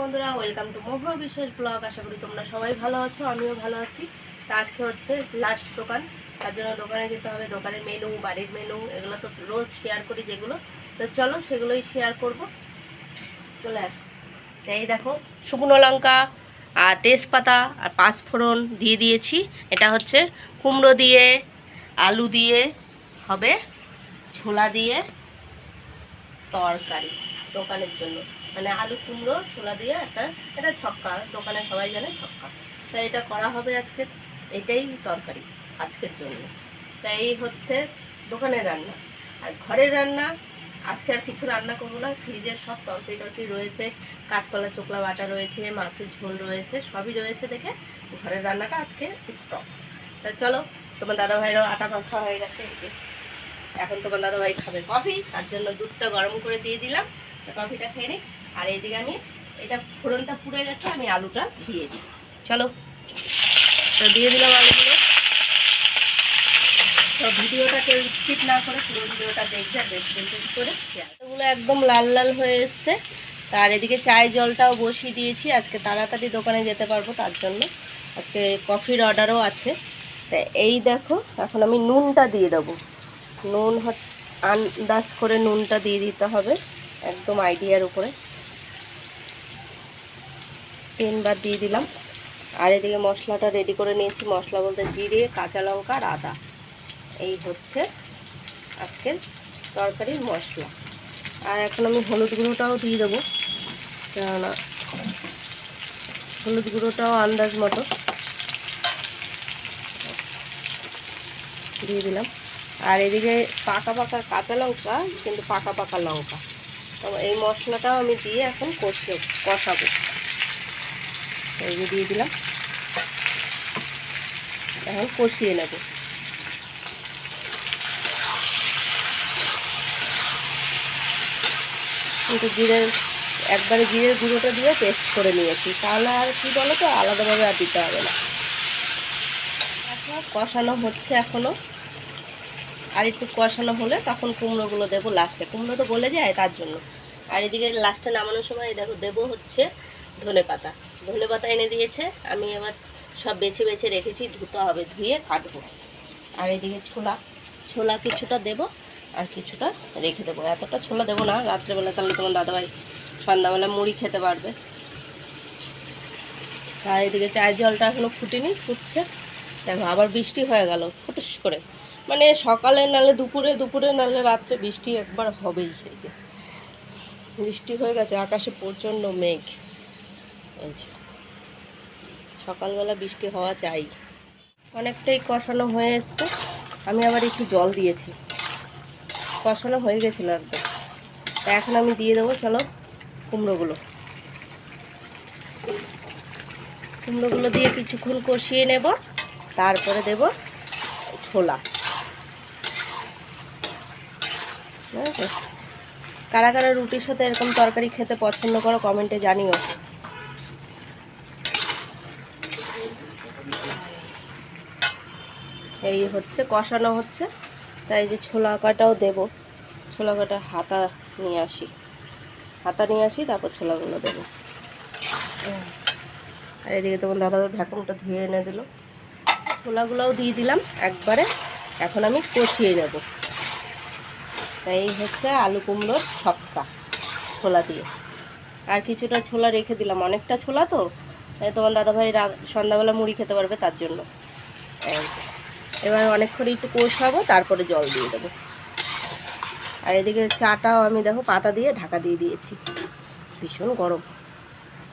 বন্ধুরা welcome to মহুয়া বিশেষ blog আশা করি তোমরা সবাই ভালো আছো, আমিও ভালো আছি। তা আজকে হচ্ছে লাস্ট দোকান, তার জন্য দোকানে যেতে হবে। দোকানের মেনু বাড়ির মেনু এগুলো তো রোজ শেয়ার করি যেগুলো। তো চলো সেগুলোই শেয়ার করব। চলে আস। এই দেখো, শুকনো লঙ্কা, আর তেজপাতা, আর পাঁচফোড়ন দিয়ে দিয়েছি। এটা হচ্ছে কুমড়ো দিয়ে, আলু দিয়ে, হবে ছোলা দিয়ে তরকারি দোকানের জন্য। মানে আলু কুমড়ো, ছোলা দিয়ে একটা এটা ছক্কা, দোকানে সবাই জানে ছক্কা। তাই এটা করা হবে আজকে, এটাই তরকারি আজকের জন্য। তাই এই হচ্ছে দোকানের রান্না। আর ঘরের রান্না, আজকে আর কিছু রান্না করব না ফ্রিজের সব তরকারি টরকারি রয়েছে, কাঁচকলা, চোকলা বাটা রয়েছে, মাছের ঝোল রয়েছে, সবই রয়েছে দেখে ঘরের রান্নাটা আজকে স্টক তা চলো, তোমার দাদা ভাইয়েরও আটা মাখা হয়ে গেছে, এই যে। এখন তোমার দাদা ভাই খাবে কফি তার জন্য দুধটা গরম করে দিয়ে দিলাম। কফিটা খেয়ে নিই আর এইদিকে আমি এটা ফোড়নটা পুড়ে গেছে আমি আলুটা দিয়ে দিই। চলো। তো দিয়ে দিলাম আলুগুলো। তো ভিডিওটা কেউ স্কিপ না করে পুরো ভিডিওটা দেখবে করে একদম লাল লাল হয়ে এসছে। তার এদিকে চায় জলটাও বসিয়ে দিয়েছি। আজকে তাড়াতাড়ি দোকানে যেতে পারব তার জন্য। আজকে কফির অর্ডারও আছে। তা এই দেখো এখন আমি নুনটা দিয়ে দেবো। নুন আন্দাজ করে নুনটা দিয়ে দিতে হবে একদম আইডিয়ার উপরে। তিনবার দিয়ে দিলাম। আর এদিকে মশলাটা রেডি করে নিয়েছি। মশলা বলতে জিরে, কাঁচা লঙ্কা আর আদা। এই হচ্ছে আজকের তরকারির মশলা। আর এখন আমি হলুদ গুঁড়োটাও দিয়ে দেবো। কেননা হলুদ গুঁড়োটাও আন্দাজ মতো দিয়ে দিলাম। আর এদিকে পাকা পাকা কাঁচা লঙ্কা, কিন্তু পাকা পাকা লঙ্কা। তো এই মশলাটাও আমি দিয়ে এখন কষে কষাবো। এই যে দিয়ে দিলাম। এখন কষিয়ে নেব। কিন্তু জিরের, একবারে জিরের গুঁড়োটা দিয়ে পেস্ট করে নিয়েছি। তাহলে আর কি বলো তো আলাদাভাবে আর দিতে হবে না। কষানো হচ্ছে এখনও আর একটু কষানো হলে তখন কুমড়োগুলো দেবো লাস্টে কুমড়ো তো গলে যায় তার জন্য। আর এদিকে লাস্টে নামানোর সময় দেখো দেবো হচ্ছে ধনে পাতা ধনে পাতা এনে দিয়েছে। আমি এবার সব বেছে বেছে রেখেছি, ধুতে হবে, ধুয়ে কাটবো। আর এদিকে ছোলা ছোলা কিছুটা দেবো আর কিছুটা রেখে দেবো। এতটা ছোলা দেবো না, রাত্রেবেলা তাহলে তোমার দাদাভাই সন্ধ্যাবেলা মুড়ি খেতে পারবে। আর এদিকে চায়ের জলটা এখনও ফুটেনি, ফুটছে। দেখো, আবার বৃষ্টি হয়ে গেল, ফুটস করে। মানে সকালে নালে দুপুরে দুপুরে নালে রাত্রে বৃষ্টি একবার হবেই। এই যে বৃষ্টি হয়ে গেছে, আকাশে প্রচণ্ড মেঘ। সকালবেলা বৃষ্টি হওয়া চাই। অনেকটাই কষানো হয়ে এসছে। আমি আবার একটু জল দিয়েছি। কষানো হয়ে গেছিল একদম। এখন আমি দিয়ে দেবো, চলো কুমড়োগুলো। কুমড়োগুলো দিয়ে কিছুক্ষণ কষিয়ে নেব। তারপরে দেব ছোলা। বুঝেছ? কারা কারা রুটির সাথে এরকম তরকারি খেতে পছন্দ করো, কমেন্টে জানিও। এই হচ্ছে, কষানো হচ্ছে। তাই যে ছোলা কাটাও দেব। ছোলা কাটা হাতা নিয়ে আসি। হাতা নিয়ে আসি, তারপর ছোলাগুলো দেবো। আর এদিকে তোমার দাদা ঢাকুনটা ধুয়ে এনে দিল। ছোলাগুলোও দিয়ে দিলাম একবারে। এখন আমি কষিয়ে নেব। তাই এই হচ্ছে আলু কুমড়োর ছক্কা ছোলা দিয়ে। আর কিছুটা ছোলা রেখে দিলাম। অনেকটা ছোলা তো? তোমার দাদাভাই সন্ধ্যাবেলা মুড়ি খেতে পারবে তার জন্য। এবার অনেকক্ষণ একটু কষাবো, তারপরে জল দিয়ে দেবো। আর এদিকে চাটাও আমি দেখো পাতা দিয়ে ঢাকা দিয়ে দিয়েছি। ভীষণ গরম।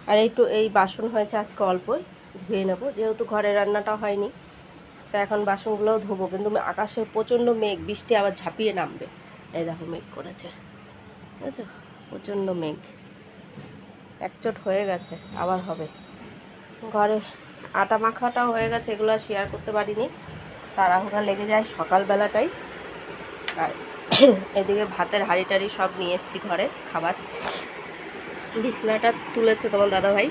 আর একটু এই বাসন হয়েছে আজকে অল্পই, ধুয়ে নেব। যেহেতু ঘরে রান্নাটা হয়নি, তা এখন বাসনগুলোও ধোবো। কিন্তু আকাশে প্রচণ্ড মেঘ, বৃষ্টি আবার ঝাঁপিয়ে নামবে। এই দেখো মেঘ করেছে। ঠিক আছে প্রচণ্ড মেঘ। একচোট হয়ে গেছে, আবার হবে। ঘরে আটা মাখাটাও হয়ে গেছে, এগুলো শেয়ার করতে পারিনি। তাড়াহুড়া লেগে যায় সকালবেলাটাই। আর এদিকে ভাতের হাঁড়ি টাড়ি সব নিয়ে এসেছি ঘরে, খাবার। বিছনাটা তুলেছে তোমার দাদাভাই।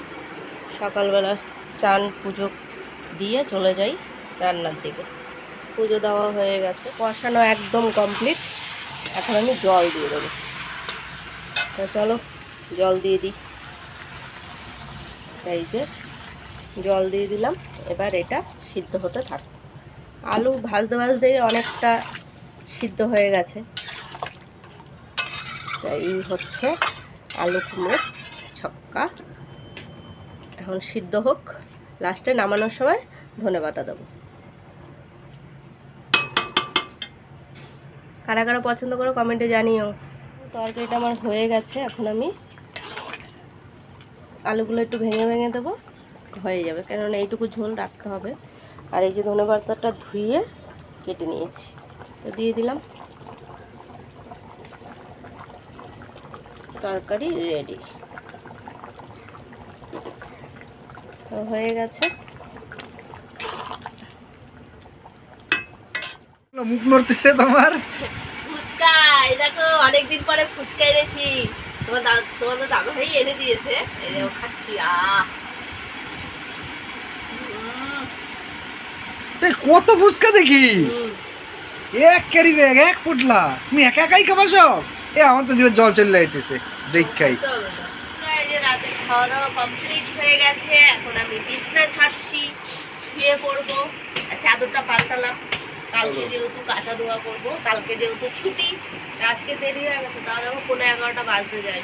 সকালবেলা চান পুজো দিয়ে চলে যাই রান্নার দিকে। পুজো দেওয়া হয়ে গেছে, কষানো একদম কমপ্লিট এখন আমি জল দিয়ে দেবো। চলো, জল দিয়ে দিই। এই যে জল দিয়ে দিলাম। এবার এটা সিদ্ধ হতে থাক। আলু ভাজতে ভাজতে অনেকটা সিদ্ধ হয়ে গেছে। এই হচ্ছে আলু কুমড়োর ছক্কা। এখন সিদ্ধ হোক। লাস্টে নামানোর সময় ধনে পাতা দেবো। কারা কারা পছন্দ করো কমেন্টে জানিও। তরকারিটা আমার হয়ে গেছে। এখন আমি আলুগুলো একটু ভেঙে ভেঙে দেবো। হয়ে যাবে কেননা এইটুকু ঝোল রাখতে হবে। আর এই যে ধনে পাতাটা ধুয়ে কেটে নিয়েছি তো দিয়ে দিলাম। তরকারি রেডি তো হয়ে গেছে। মুখ নড়তেছে তোমার? ফুচকা এই দেখো অনেকদিন পরে ফুচকা এনেছি। তোমার দাদু তোমাদের দাদু ভাই এনে দিয়েছে খাচ্ছি আহ উম, এ কত ফুচকা দেখি? এক ক্যারি ব্যাগ এক পুটলা। তুমি একা একাই খাবা সব? এ আমার তো জীবন জল চলে যাইতেছে দেখাই। রাতে খাওয়া দাওয়া কমপ্লিট হয়ে গেছে এখন আমি শুয়ে পড়ব। চাদরটা পাল্টালাম। কালকে যেহেতু কাঁচা ধোয়া করব কালকে যেহেতু ছুটি আজকে দেরি হয়ে গেছে তাও দেখো পনেরো এগারোটা বাজতে যায়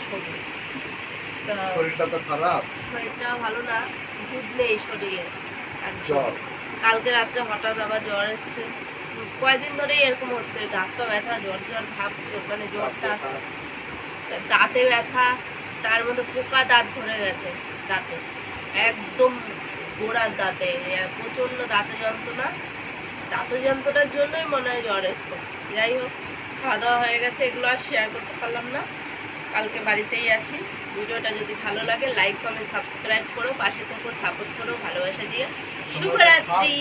শরীরটা তো খারাপ। শরীরটা ভালো না দুধ নেই শরীরে। একদম। জ্বর। কালকে রাত্রে হঠাৎ আবার জ্বর এসছে। কয়েকদিন ধরেই এরকম হচ্ছে ডাক্তার ব্যথা জ্বর জ্বর ভাব মানে জ্বরটা আসছে দাঁতে ব্যথা তার মধ্যে পোকা দাঁত ধরে গেছে দাঁতে। একদম গোড়ার দাঁতে প্রচণ্ড দাঁতে যন্ত্রণা। দাঁতে যন্ত্রণার জন্যই মনে হয় জ্বর এসছে। যাই হোক খাওয়া দাওয়া হয়ে গেছে এগুলো আর শেয়ার করতে পারলাম না। কালকে বাড়িতেই আছি। ভিডিওটা যদি ভালো লাগে লাইক কমেন্ট সাবস্ক্রাইব করো পাশে থেকো সাপোর্ট করো ভালোবাসা দিয়ে শুভরাত্রি।